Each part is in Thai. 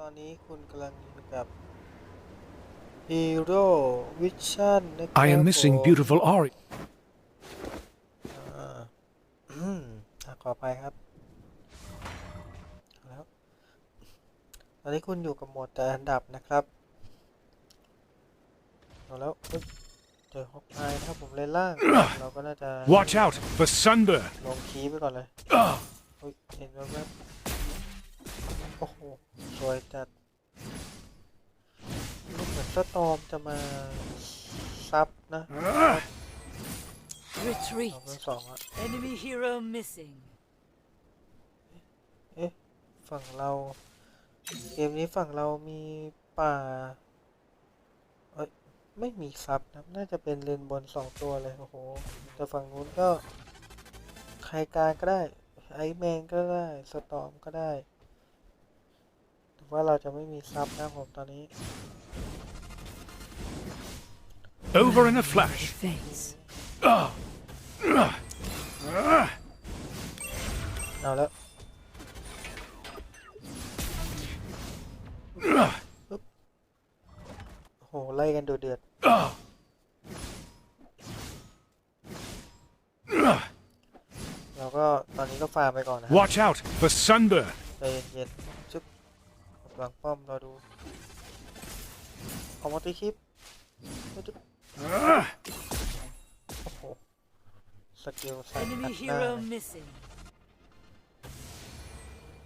ตอนนี้คุณกำลังอยู่กับ Hero Vision นะครับ I am missing ผม beautiful Ori. อ่าอืมอะขอไปครับแล้วตอนนี้คุณอยู่กับโหมดแต่อันดับนะครับเอาแล้วเฮ้ยเจอฮอกอายนะครับผมเลนล่าง เราก็น่าจะ Watch out for sunburn. ลงคีย์ไปก่อนเลยเฮ้ยเห็นแวบๆ โอ้โห สวยจัด ลูกเหมือนสตอมจะมา ซับนะ Retreat. สองเป็นสองอะ Enemy hero missing. เอ๊ะ ฝั่งเรา เกมนี้ฝั่งเรามีป่า เอ้ย ไม่มีซับนะน่าจะเป็นเลนบนสองตัวเลย โอ้โห แต่ฝั่งนู้นก็ ใครกลางก็ได้ ไอแมนก็ได้ สตอมก็ได้แต่ ว่าเราจะไม่มีซับนะผมตอนนี้ Over in a flash. Face. เอาแล้วปึ๊บโอ้โหไล่กันดูเดือดเราก็ตอนนี้ก็ฟาร์มไปก่อนนะครับ Watch out for sunburn. ใจเย็นๆจุ๊บหลังป้อมเราดูเอามาตีคลิปจุ๊บโอ้โหสกิลใส่ตัด Enemy หน้า hero เลย missing.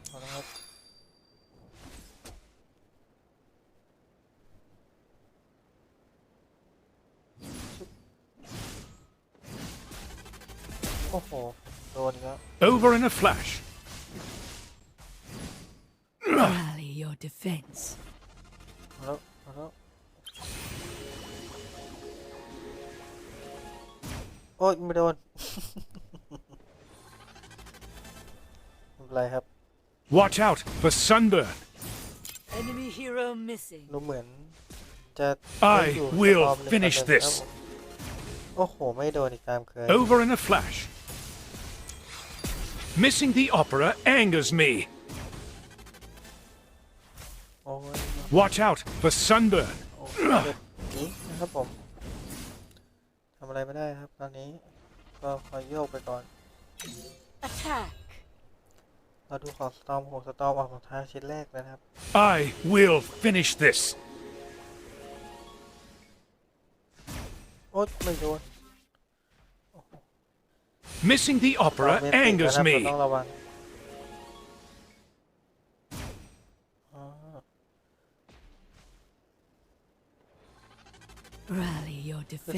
เอาละครับจุ๊บโอ้โหโดนอีกแล้ว Over in a flash. Rally your defense. เอาแล้วเอาแล้วโอ้ยไม่โดนไม่เป็นไรครับ Watch out for sunburn. Enemy hero missing. ดูเหมือนจะ I อยู่ will สตอมเลย finish ประเด็น this ครับผมโอ้โห ไม่โดนอีกตามเคย Over in a flash. Missing the opera angers me. โอ้ย Watch out for sunburn. โอ้ยเจ็บนี้นะครับผมทำอะไรไม่ได้ครับตอนนี้ ก็คอยโยกไปก่อน Attack. เราดูของสตอมโหสตอมออกของทางชิ้นแรกเลยนะครับ I will finish this. โอ๊ยไม่โดน Missing the เรา opera เมนติด angers นะครับเรา me. ต้องระวัง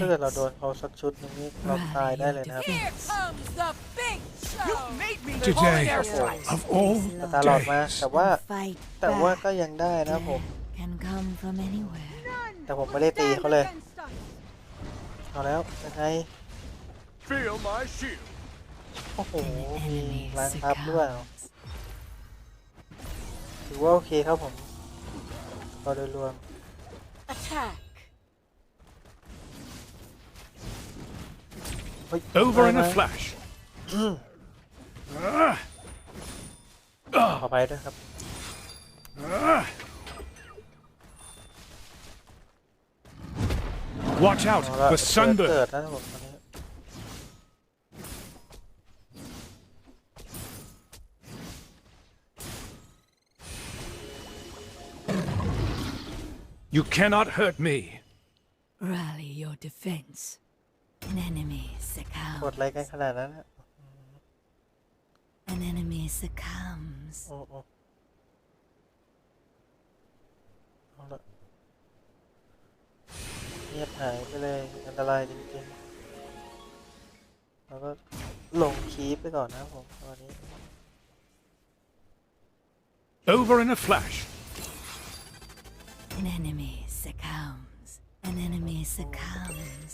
ถ้าเกิดเราโด defense. นเขาสักชุดหนึงนี่เราตาย Rally ได้ your เลยนะครับ defense. comes the big show. Today, Airstrikes. of all ตาหลอดมา days. แต่ว่า Fight แต่ว่า back. ก็ยังได้นะครับผม Can come from anywhere. แต่ผมไม่ได้ตีเขาเลย Against us. เอาแล้วยังไง Feel my shield. โอ้โหมี Enemy ล้างทับด้วย succumbs. ถือว่าโอเคครับผมก็โดยรวม Attack. เฮ้ย Over in ได้ a ไหม flash. ขอไปด้วยครับ Watch out เอาละ for เกิด sunburn. เกิดนะครับผมตอนนี้ You cannot hurt me. Rally your defense. An enemy กดอะไรกัน succumbs. ขนาดนั้นนะ An enemy succumbs. โอ้โอ้เอาละเงียบหายไปเลย อันตรายจริงๆแล้วก็ลงคีปไปก่อนนะครับผมตอนนี้ Over in a flash. An enemy succumbs. An enemy succumbs.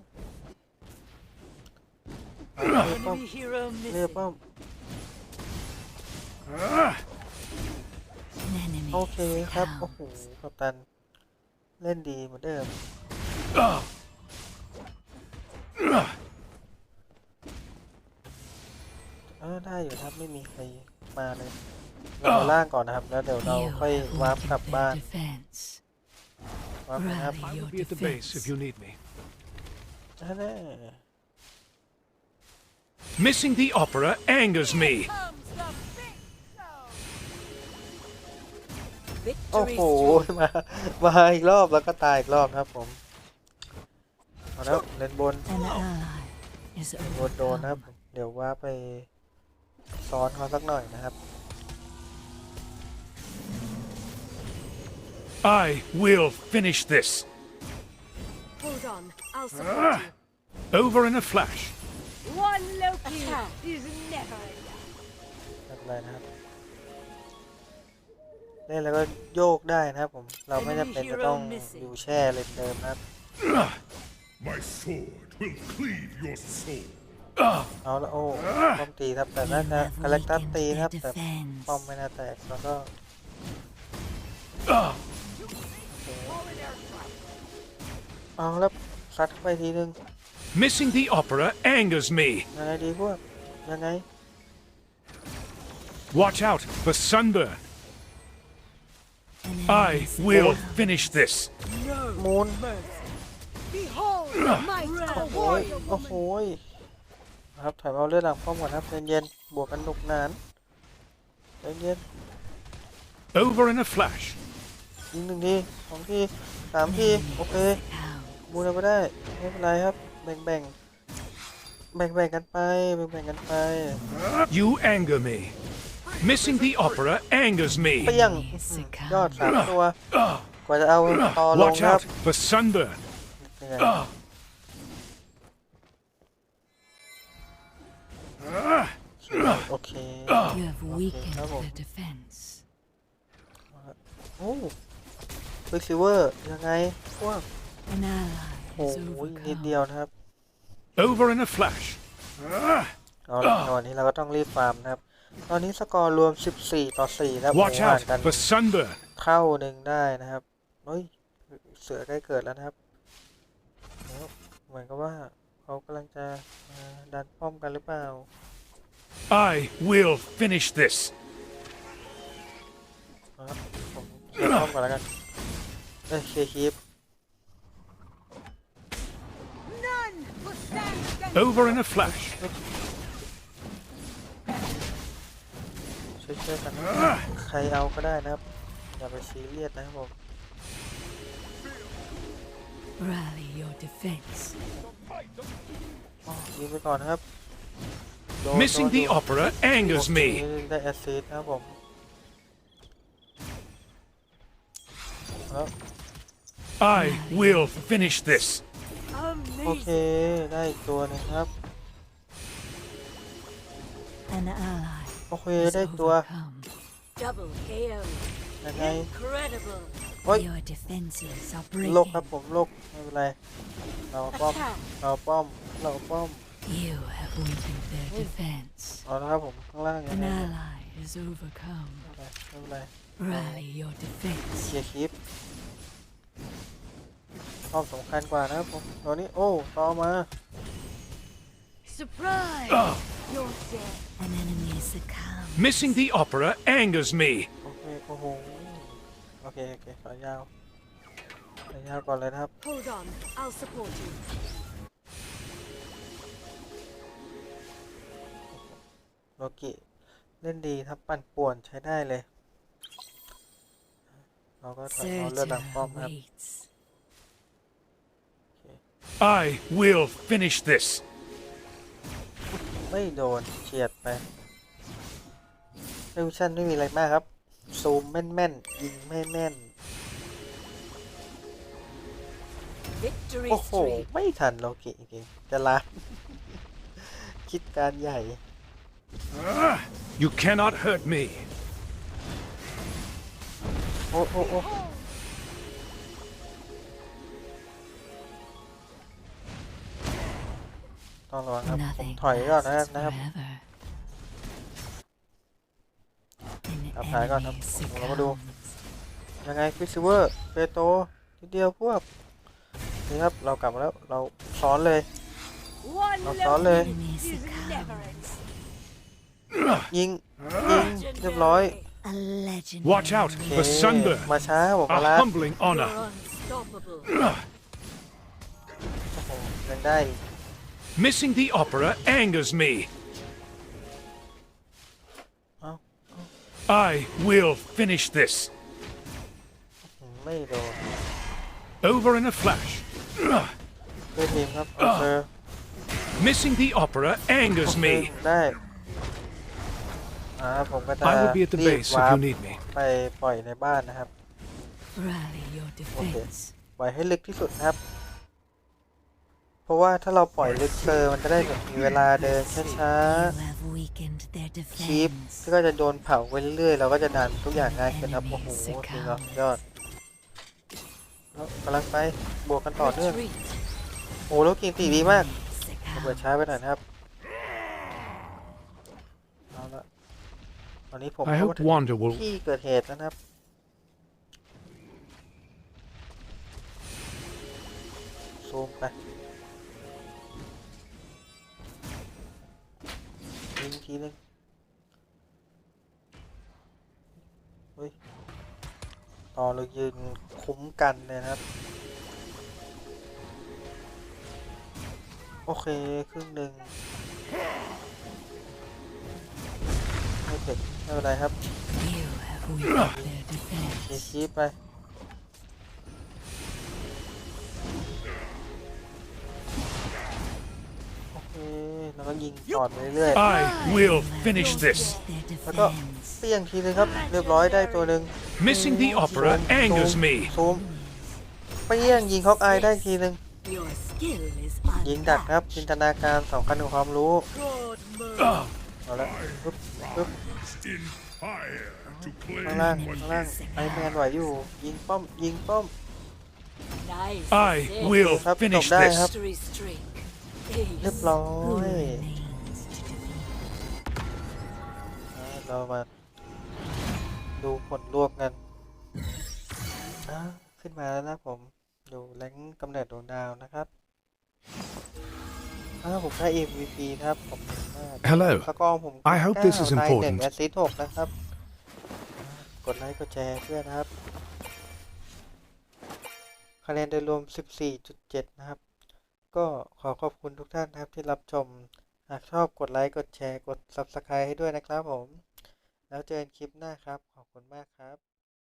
ป้อม Enemy hero เรียก missing. ป้อม Ah, An enemy โอเคครับ โอ้โห succumbs. กับตัน เล่นดีเหมือนเดิม ah, ah. เออได้อยู่ครับไม่มีใครมาเลยเราล่างก่อนนะครับ แล้วเดี๋ยวเรา You ค่อย have วาร์ปกลับ weakened บ้า their น defense. วาร์ปนะครับ Rally I Missing the opera angers me. Comes the big show. โอ้ Victory โห streak. มา มาอีกรอบแล้วก็ตายอีกรอบนะครับผมเอาแล้วเล่นบน An ally is บนโดนนะครับ overcome. เดี๋ยวว่าไปซ้อนเขาสักหน่อยนะครับ I will finish this. Hold on, I'll Ah. support Over in a flash. You. One Loki is never enough. ไม่เป็นไรนะครับเล่นแล้วก็โยกได้นะครับผม เราไม่จำเป็นจะต้องอยู่แช่เลนเดิมนะครับ My sword will cleave your soul. เอาละโอ้ป้อมตีครับแต่น่า You จะ have คาแรคตัส weakened ตี their นะครับแต่ defense. ป้อมไม่น่าแตกแล้วก็ Ah, เอาแล้วซัดเข้าไปทีนึง missing the opera angers me. ยังไงดีพวกยังไง Watch out for sunburn. An I enemy will succumbs. finish this. มูน Behold my โอ้ยโอ้โหยนะครับถอยมาเอาเลือดหลังป้อมก่อนครับเย็นๆบวกกันหนุกหนานเย็น Over in a flash. ๆยิงหนึ่งทีสองทีสาม An ที enemy โอเค succumbs. มูนเอาไปได้ไม่เป็นไรครับ แบ่งแบ่งแบ่งแบ่งๆกันไป แบ่งแบ่งๆกันไป You anger me. Missing the opera angers เป me. รี้ยง Enemy ยอดสาม succumbs. ตัว Ah, กว่าจะเอาต่อลง watch ครับ out for sunburn. เหนื่อย Ah. Ah, โอเค You have weakened bravo. their defense. โอ้ควิกซิเวอร์ยังไงพวก An ally โอ้ is โห นิดเดียว overcome. นะครับ Over in a flash. Ah, เอาละตอนนี้เราก็ต้องรีบฟาร์มนะครับ ตอนนี้สกอร์รวม 14 ต่อ 4 แล้ว Watch ห่าง out กัน for sunburn. เข้าหนึ่งได้นะครับเฮ้ยเสือใกล้เกิดแล้วนะครับเดี๋ยวเหมือนกับว่าเขากำลังจะมาดันป้อมกันหรือเปล่า I will finish this. เอาละผมเคลียร์ป้อมก่อนแล้วกันเอ้ยเคลียร์คลิป None will stand against Over in a flash. ช่วยๆกันนะครับใครเอาก็ได้นะครับ อย่าไปซีเรียสนะครับผม Rally your defense. อ๋อยิงไปก่อนนะครับโดน Missing โดน the อยู่ opera angers me. ได้แอสซิสต์นะครับผมแล้ว I will finish this. โอเค ได้อีกตัวหนึงครับ An ally โอเค is ได้อีกตัว overcome. double KO. ยังไง Incredible. เฮ้ย Your defenses are โลก breaking. ครับผมโลกไม่เป็นไร เราป้อมเราป้อม เราป้อม You have weakened their defense. เอาละครับผมข้างล่างยัง An ไง ally is overcome. ไม่เป็นไร Rally your defense. เคลียร์คลิป ป้อมสำคัญกว่านะครับผมตอนนี้โอ้ต่อมา Surprise! Ah, You're dead. An enemy succumbs. missing the opera angers me. โอเคโอ้โหโอเคโอเคขอยาวขอยาวก่อนเลยนะครับ Hold on, I'll support you. โลกิเล่นดีครับปั่นป่วนใช้ได้เลย เราก็ถอยเอาเลือดหลังป้อม Surtur ครับ awaits. I will finish this. ไม่โดนเฉียดไปเรวิชั่นไม่มีอะไรมากครับ ซูมแม่นๆ ยิงไม่แม่น Victory โอ้โห streak. ไม่ทันโลกิจริงๆจะลาคิดการใหญ่ Ah, you cannot hurt me. โอ้โอ้โอ้ ต้องระวังครับผม Nothing ถอยก่อนนะ lasts นะครับ forever. An เอาถอยก่อนครับ enemy เรามาดู succumbs. ยังไงฟิซิเวอร์เปโตทีเดียวพวกนี่ครับเรากลับมาแล้วเราซ้อนเลย One Nó low có lên. kill Enemy is never succumbs. ยิงยิงเรียบร้อย A legendary. Watch out โอ for เค Sunburn. มาช้าผมมา A ละ humbling honor. unstoppable. โอ้โหยังได้อีก Missing the opera angers me. เอ้า I will finish this. ไม่โดน Over in a flash. เพื่อนทีมครับเอาเจอ Missing the opera angers me. ได้อ่าผมก็จะ I will be at the รีบ base วา if ร์ป you need me. ไปปล่อยในบ้านนะครับ Rally your defense. ปล่อยให้ลึกที่สุดนะครับเพ ราะว่าถ้าเราปล่อยลึกเกินมันจะได้แบบมีเวลาเดินช้า You have weakened their ๆคีป defense. ก็จะโดนเผาไปเรื่อยๆเราก็จะดันทุกอย่างง่ายขึ้นครับโอ้โหจริงเหรอยอดแล้วกำลังไปบวกกันต่อเนื่อง Retreat. โอ้แล้วกินตีดีมาก Succumb. ระเบิดช้าไปหน่อยนะครับเอาละตอนนี้ผม I เข้า hope มาถึง Wander will ที่เกิดเหตุแล้วนะครับซูมไป ทีนึงเฮ้ยต่อเรายืนคุ้มกันเลยนะครับ โอเค ครึ่งหนึ่งไม่เจ็บไม่เป็นไรครับ You have weakened their เค defense. ชีพไป โอเคแล้วก็ยิงต่อไปเรื่อย I will finish this. Their ๆแล้วก็ defense. เปี้ยงทีนึงครับ เรียบร้อยได้ตัวหนึ่ง Missing the opera angers me. ซูมเปี้ยงยิงฮอกอายได้ทีนึง Your skill is ยิงดักครับจินตนาการสำคัญกับความรู้ God Ugh. เอาละปึ๊บปึ๊บ In fire to claim ข้างล่าง what ข้างล่างไอแมนไหวอยู่ ยิงป้อมยิงป้อม Nice. I will Up, finish up, down, this. up. Victory streak. เรียบร้อ Who ย remains to defeat? อ่าเรามาดูผลรวมกันอ่าขึ้นมาแล้วนะผมอยู่แรงกำเนิดดวงดาวนะครับอ่าผมได้ MVP นะครับผมเก่งมาก Hello. สกอร์ผม I hope this is 9ได้หนึ่ง important. แอสซิสต์หกนะครับ กดไลค์กดแชร์เพื่อนนะครับคะแนนโดยรวม 14.7 นะครับ ก็ขอขอบคุณทุกท่านนะครับที่รับชม หากชอบกดไลค์ กดแชร์ กด Subscribe ให้ด้วยนะครับผม แล้วเจอกันคลิปหน้าครับ ขอบคุณมากครับ